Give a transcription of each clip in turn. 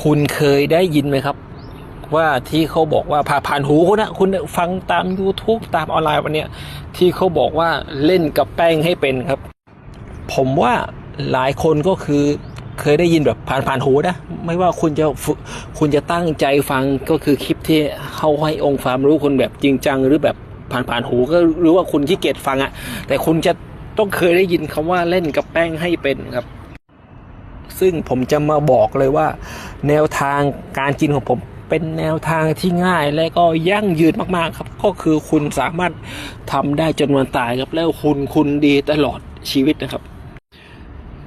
คุณเคยได้ยินไหมครับ ว่าที่เขาบอกว่าผ่าผ่านหูคุณนะคุณฟังตาม YouTube ตามออนไลน์วันเนี้ยที่เขาบอกว่าเล่นกับแป้งให้เป็นครับ ผมว่าหลายคนก็คือเคยได้ยินแบบผ่านผ่านหูนะไม่ว่าคุณจะคุณจะตั้งใจฟังก็คือคลิปที่เขาให้องค์ความรู้คุณแบบจริงจังหรือแบบผ่านผ่านหูก็รือว่าคุณขี้เกียจฟังอะแต่คุณจะต้องเคยได้ยินคำว่าเล่นกับแป้งให้เป็นครับ ซึ่งผมจะมาบอกเลยว่า แนวทางการกินของผมเป็นแนวทางที่ง่ายและก็ยั่งยืนมากๆครับ ก็คือคุณสามารถทำได้จนวันตายครับแล้วคุณคุณดีตลอดชีวิตนะครับ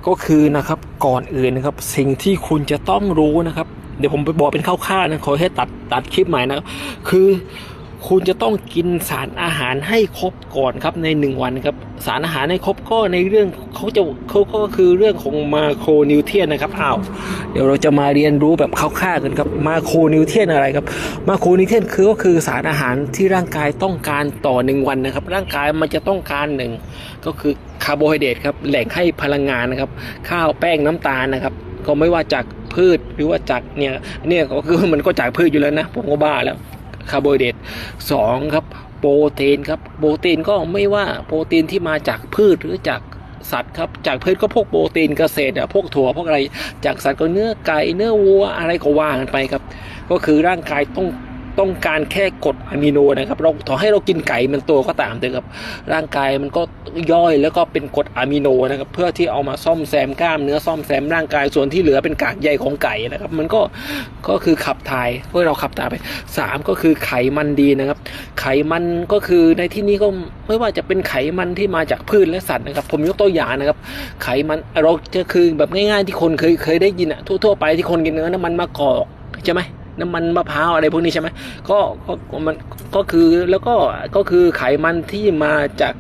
ก็คือนะครับก่อนอื่นนะครับ สิ่งที่คุณจะต้องรู้นะครับ เดี๋ยวผมไปบอกเป็นคร่าวๆนะขอให้ตัดตัดคลิปใหม่นะครับคือ คุณจะต้องกินสารอาหารให้ครบก่อนครับในหนึ่งวันครับสารอาหารให้ครบก็ในเรื่องเขาจะเขาก็คือเรื่องของมาโครนิวเทียนนะครับอ้าวเดี๋ยวเราจะมาเรียนรู้แบบคร่าวๆกันครับมาโครนิวเทียนอะไรครับมาโครนิวเทียนคือก็คือสารอาหารที่ร่างกายต้องการต่อหนึ่งวันนะครับ ร่างกายมันจะต้องการหนึ่งก็คือคาร์โบไฮเดรตครับแหล่งให้พลังงานนะครับ ข้าวแป้งน้ำตาลนะครับก็ไม่ว่าจากพืชหรือว่าจากเนี่ยเนี่ยก็คือมันก็จากพืชอยู่แล้วนะผมก็บ้าแล้วคาร์โบไฮเดรต สองครับโปรตีนครับโปรตีนก็ไม่ว่าโปรตีนที่มาจากพืชหรือจากสัตว์ครับจากพืชก็พวกโปรตีนเกษตรอะพวกถั่วพวกอะไรจากสัตว์ก็เนื้อไก่เนื้อวัวอะไรก็ว่ากันไปครับ ก็คือร่างกายต้อง ต้องการแค่กรดอะมิโนนะครับเราต่อให้เรากินไก่มันตัวก็ตามเถอะครับร่างกายมันก็ย่อยแล้วก็เป็นกรดอะมิโนนะครับเพื่อที่เอามาซ่อมแซมกล้ามเนื้อซ่อมแซมร่างกายส่วนที่เหลือเป็นกากใยของไก่นะครับ มันก็ก็คือขับถ่ายเพื่อเราขับถ่ายไปสามก็คือไขมันดีนะครับ ไขมันก็คือในที่นี้ก็ไม่ว่าจะเป็นไขมันที่มาจากพืชและสัตว์นะครับ ผมยกตัวอย่างนะครับ ไขมันเราจะคือแบบง่ายๆที่คนเคยเคยได้ยินอะทั่วๆไปที่คนกินเนื้อน้ำมันมะกอกใช่ไหม น้ำมันมะพร้าวอะไรพวกนี้ใช่ไหมก็ก็มันก็คือแล้วก็ก็คือไขมันที่มาจาก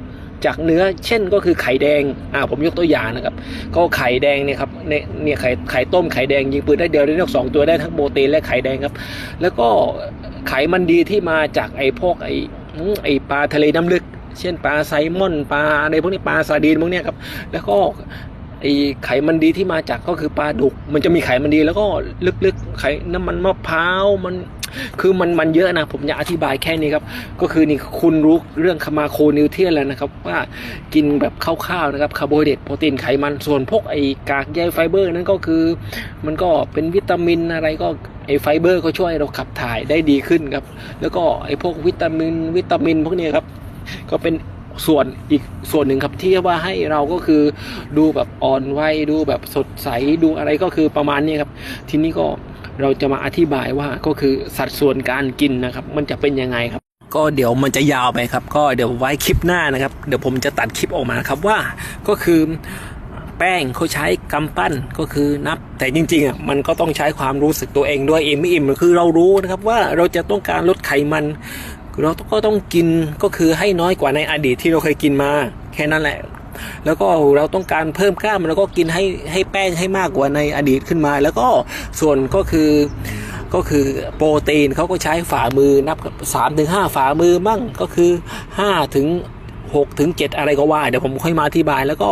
จากเนื้อเช่นก็คือไข่แดง อ่าผมยกตัวอย่างนะครับ ก็ไข่แดงเนี่ยครับเนี่ยเนี่ยไข่ไข่ต้มไข่แดงยิงปืนได้เดียวได้นกสองตัวได้ทั้งโปรตีนและไข่แดงครับ แล้วก็ไขมันดีที่มาจากไอ้พวกไอ้ไอ้ปลาทะเลน้ำลึก เช่นปลาไซมอนปลาอะไรพวกนี้ปลาซาดีนพวกเนี้ยครับ แล้วก็ ไอไขมันดีที่มาจากก็คือปลาดุก มันจะมีไขมันดีแล้วก็ลึกๆ ไขน้ำมันมะพร้าวมันคือมันมันเยอะนะ ผมอยาอธิบายแค่นี้ครับ ก็คือนี่คุณรู้เรื่องคามาโคนิวเทรียนแล้วนะครับ ว่ากินแบบคร่าวๆนะครับคาร์โบไฮเดรตโปรตีนไขมันส่วนพวกไอกากใยไฟเบอร์นั้นก็คือ มันก็เป็นวิตามินอะไรก็ไอไฟเบอร์ก็ช่วยเราขับถ่ายได้ดีขึ้นครับ แล้วก็ไอพวกวิตามินวิตามินพวกนี้ครับก็เป็น ส่วนอีกส่วนหนึ่งครับที่ว่าให้เราก็คือดูแบบอ่อนวัยดูแบบสดใสดูอะไรก็คือประมาณนี้ครับ ทีนี้ก็เราจะมาอธิบายว่าก็คือสัดส่วนการกินนะครับ มันจะเป็นยังไงครับ ก็เดี๋ยวมันจะยาวไปครับ ก็เดี๋ยวไว้คลิปหน้านะครับ เดี๋ยวผมจะตัดคลิปออกมาครับว่าก็คือแป้งเขาใช้กำปั้นก็คือนับ แต่จริงๆอะมันก็ต้องใช้ความรู้สึกตัวเองด้วยอิ่มไม่อิ่มคือเรารู้นะครับว่าเราจะต้องการลดไขมัน เราก็ต้องกินก็คือให้น้อยกว่าในอดีตที่เราเคยกินมา แค่นั้นแหละ แล้วก็เราต้องการเพิ่มกล้ามเราก็กินให้ให้แป้งให้มากกว่าในอดีตขึ้นมา แล้วก็ส่วนก็คือก็คือโปรตีนเขาก็ใช้ฝ่ามือนับสามถึงห้าฝ่ามือมั่งก็คือห้าถึง หกถึงเจ็ดอะไรก็ว่า เดี๋ยวผมค่อยมาอธิบายแล้วก็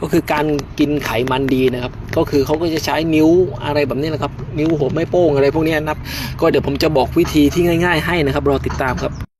ก็คือการกินไขมันดีนะครับ ก็คือเขาก็จะใช้นิ้วอะไรแบบนี้นะครับ นิ้วหัวไม่โป้งอะไรพวกนี้นะครับ ก็เดี๋ยวผมจะบอกวิธีที่ง่าย ๆ ให้นะครับรอติดตามครับ